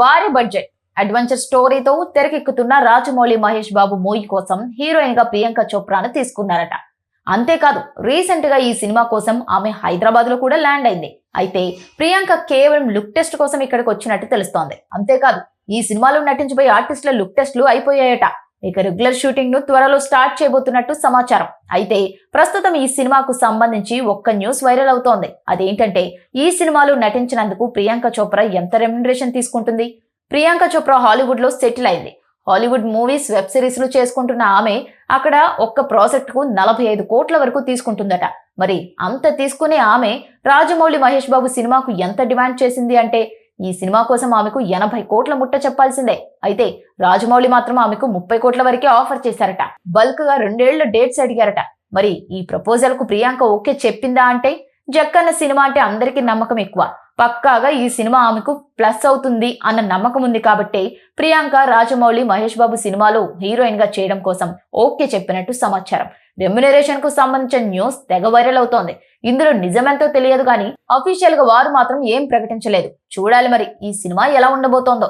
భారీ budget. Adventure స్టోరీతో తెరకెక్కుతున్న రాజమౌళి మహేష్ బాబు మూవీ కోసం హీరోయిన్గా ప్రియాంక చోప్రాను తీసుకున్నారట. అంతేకాదు రీసెంట్గా ఈ సినిమా కోసం ఆమె హైదరాబాద్లో కూడా ల్యాండ్ అయింది. అయితే ప్రియాంక కేవలం లుక్ టెస్ట్ కోసం ఇక్కడికి వచ్చినట్టు తెలుస్తోంది. అంతేకాదు ఈ సినిమాలో నటించబోయే ఆర్టిస్టుల లుక్ టెస్ట్లు అయిపోయాయట. ఇక రెగ్యులర్ షూటింగ్ను త్వరలో స్టార్ట్ చేయబోతున్నట్టు సమాచారం. అయితే ప్రస్తుతం ఈ సినిమాకు సంబంధించి ఒక్క న్యూస్ వైరల్ అవుతోంది. అదేంటంటే ఈ సినిమాలో నటించినందుకు ప్రియాంక చోప్రా ఎంత రెమ్యునరేషన్ తీసుకుంటుంది? ప్రియాంక చోప్రా హాలీవుడ్లో సెటిల్ అయింది. హాలీవుడ్ మూవీస్ వెబ్ సిరీస్లు చేసుకుంటున్న ఆమె అక్కడ ఒక్క ప్రాజెక్ట్కు నలభై ఐదు కోట్ల వరకు తీసుకుంటుందట. మరి అంత తీసుకునే ఆమె రాజమౌళి మహేష్ బాబు సినిమాకు ఎంత డిమాండ్ చేసింది అంటే ఈ సినిమా కోసం ఆమెకు ఎనభై కోట్ల ముట్ట చెప్పాల్సిందే. అయితే రాజమౌళి మాత్రం ఆమెకు ముప్పై కోట్ల వరకే ఆఫర్ చేశారట. బల్క్గా రెండేళ్ళ డేట్స్ అడిగారట. మరి ఈ ప్రపోజల్కు ప్రియాంక ఓకే చెప్పిందా అంటే జక్కన్న సినిమా అంటే అందరికీ నమ్మకం ఎక్కువ. పక్కాగా ఈ సినిమా ఆమెకు ప్లస్ అవుతుంది అన్న నమ్మకం ఉంది కాబట్టి ప్రియాంక రాజమౌళి మహేష్ బాబు సినిమాలో హీరోయిన్గా చేయడం కోసం ఓకే చెప్పినట్టు సమాచారం. రెమ్యునరేషన్కు సంబంధించిన న్యూస్ తెగ వైరల్ అవుతోంది. ఇందులో నిజమెంతో తెలియదు కానీ అఫీషియల్గా వారు మాత్రం ఏం ప్రకటించలేదు. చూడాలి మరి ఈ సినిమా ఎలా ఉండబోతోందో.